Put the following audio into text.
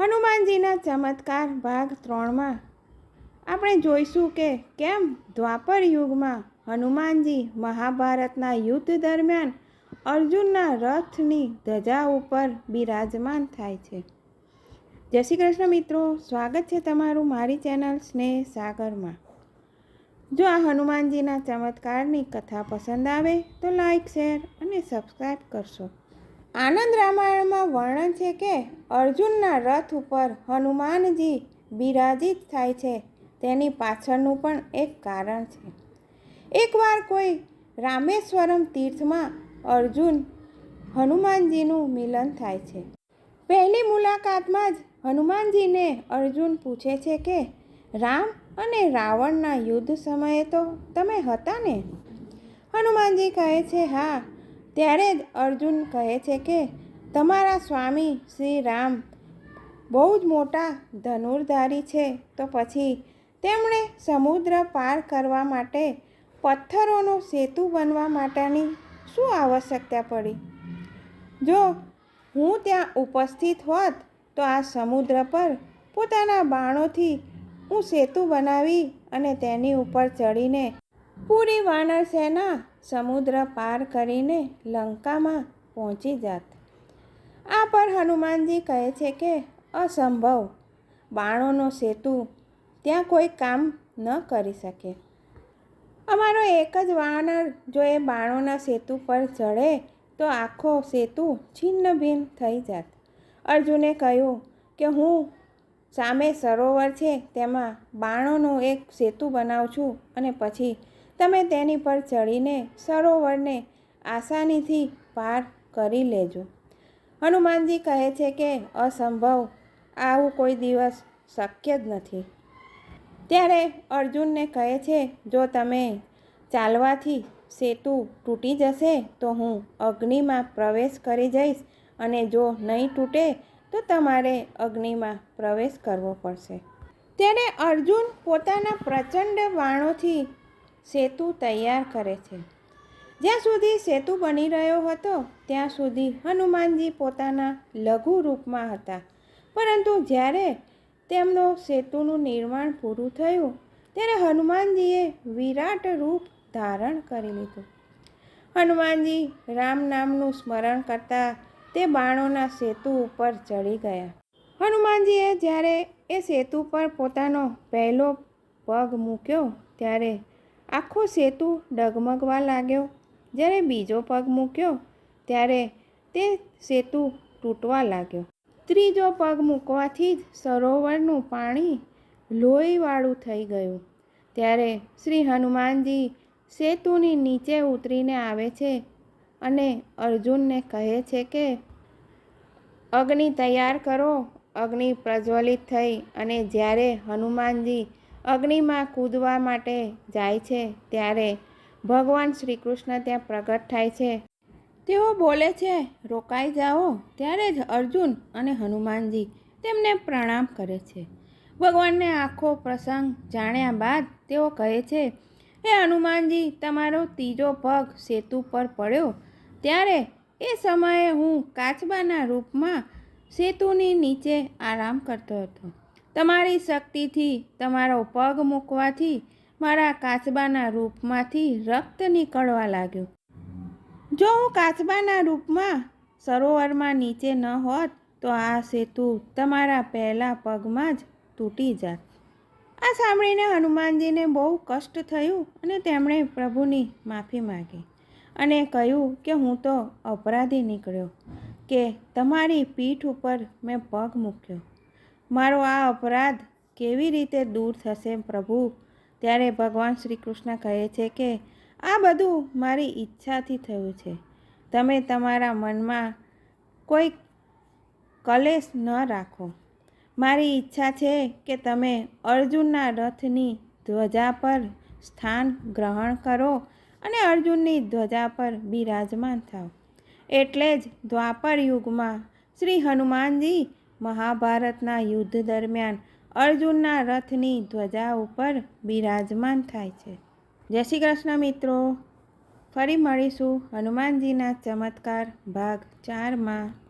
હનુમાનજીના ચમત્કાર ભાગ ત્રણમાં આપણે જોઈશું કે કેમ દ્વાપર યુગમાં હનુમાનજી મહાભારતના યુદ્ધ દરમિયાન અર્જુનના રથની ધજા ઉપર બિરાજમાન થાય છે. જય શ્રી કૃષ્ણ મિત્રો, સ્વાગત છે તમારું મારી ચેનલ સ્નેહ સાગરમાં. જો આ હનુમાનજીના ચમત્કારની કથા પસંદ આવે તો લાઈક, શેર અને સબસ્ક્રાઈબ કરશો. આનંદ રામાયણમાં વર્ણન છે કે અર્જુનના રથ ઉપર હનુમાનજી બિરાજિત થાય છે. તેની પાછળનું પણ એક કારણ છે. એકવાર કોઈ રામેશ્વરમ તીર્થમાં અર્જુન હનુમાનજીનું મિલન થાય છે. પહેલી મુલાકાતમાં જ હનુમાનજીને અર્જુન પૂછે છે કે, રામ અને રાવણના યુદ્ધ સમયે તો તમે હતા ને? હનુમાનજી કહે છે, હા. ત્યારે જ અર્જુન કહે છે કે તમારા સ્વામી શ્રી રામ બહુ જ મોટા ધનુર્ધારી છે. તો પછી તેમણે સમુદ્ર પાર કરવા માટે પથ્થરોનો સેતુ બનવા માટેની શું આવશ્યકતા પડી? જો હું ત્યાં ઉપસ્થિત હોત, તો આ સમુદ્ર પર પોતાના બાણોથી હું સેતુ બનાવી અને તેની ઉપર ચડીને પૂરી વાનર સેના સમુદ્ર પાર કરીને લંકામાં પહોંચી જાત. આ પર હનુમાનજી કહે છે કે, અસંભવ. બાણોનો સેતુ ત્યાં કોઈ કામ ન કરી શકે. અમારો એક જ વાનર જો એ બાણોના સેતુ પર ચડે, તો આખો સેતુ છિન્ન ભિન્ન થઈ જાત. અર્જુને કહ્યું કે, હું સામે સરોવર છે, તેમાં બાણોનો એક સેતુ બનાવું છું અને પછી તમે તેની પર ચડીને સરોવરને આસાનીથી પાર કરી લેજો. હનુમાનજી કહે છે કે અસંભવ. આવું કોઈ દિવસ શક્ય જ નથી. ત્યારે અર્જુનને કહે છે, જો તમે ચાલવાથી સેતુ તૂટી જશે, તો હું અગ્નિમાં પ્રવેશ કરી જઈશ અને જો નહીં તૂટે, તો તમારે અગ્નિમાં પ્રવેશ કરવો પડશે. ત્યારે અર્જુન પોતાના પ્રચંડ બાણોથી સેતુ તૈયાર કરે છે. જ્યાં સુધી સેતુ બની રહ્યો હતો, ત્યાં સુધી હનુમાનજી પોતાના લઘુ રૂપમાં હતા. પરંતુ જ્યારે તેમનો સેતુનું નિર્માણ પૂરું થયું, ત્યારે હનુમાનજીએ વિરાટ રૂપ ધારણ કરી લીધું. હનુમાનજી રામ નામનું સ્મરણ કરતા તે બાણોના સેતુ ઉપર ચડી ગયા. હનુમાનજીએ જ્યારે એ સેતુ પર પોતાનો પહેલો પગ મૂક્યો, ત્યારે આખો સેતુ ડગમગવા લાગ્યો. જ્યારે બીજો પગ મૂક્યો, ત્યારે તે સેતુ તૂટવા લાગ્યો. ત્રીજો પગ મૂકવાથી જ સરોવરનું પાણી લોહીવાળું થઈ ગયું. ત્યારે શ્રી હનુમાનજી સેતુની નીચે ઉતરીને આવે છે અને અર્જુનને કહે છે કે, અગ્નિ તૈયાર કરો. અગ્નિ પ્રજ્વલિત થઈ અને જ્યારે હનુમાનજી અગ્નિમાં કૂદવા માટે જાય છે, ત્યારે ભગવાન શ્રી કૃષ્ણ ત્યાં પ્રગટ થાય છે. તેઓ બોલે છે, રોકાઈ જાઓ. ત્યારે જ અર્જુન અને હનુમાનજી તેમને પ્રણામ કરે છે. ભગવાનને આખો પ્રસંગ જાણ્યા બાદ તેઓ કહે છે, હે હનુમાનજી, તમારો ત્રીજો પગ સેતુ પર પડ્યો. ત્યારે એ સમયે હું કાચબાના રૂપમાં સેતુની નીચે આરામ કરતો હતો. તમારી શક્તિથી તમારો પગ મૂકવાથી મારા કાચબાના રૂપમાંથી રક્ત નીકળવા લાગ્યું. જો હું કાચબાના રૂપમાં સરોવરમાં નીચે ન હોત, તો આ સેતુ તમારા પહેલા પગમાં જ તૂટી જાત. આ સાંભળીને હનુમાનજીને બહુ કષ્ટ થયું અને તેમણે પ્રભુની માફી માગી અને કહ્યું કે હું તો અપરાધી નીકળ્યો, કે તમારી પીઠ ઉપર મેં પગ મૂક્યો. મારો આ અપરાધ કેવી રીતે દૂર થશે પ્રભુ? ત્યારે ભગવાન શ્રી કૃષ્ણ કહે છે કે, આ બધું મારી ઈચ્છાથી થયું છે. તમે તમારા મનમાં કોઈ કલેશ ન રાખો. મારી ઈચ્છા છે કે તમે અર્જુનના રથની ધ્વજા પર સ્થાન ગ્રહણ કરો અને અર્જુનની ધ્વજા પર બિરાજમાન થાવ. એટલે જ દ્વાપર યુગમાં શ્રી હનુમાનજી મહાભારતના યુદ્ધ દરમિયાન અર્જુનના રથની ધ્વજા ઉપર બિરાજમાન થાય છે. જય શ્રી કૃષ્ણ મિત્રો. ફરી મળીશું હનુમાનજીના ચમત્કાર ભાગ ચારમાં.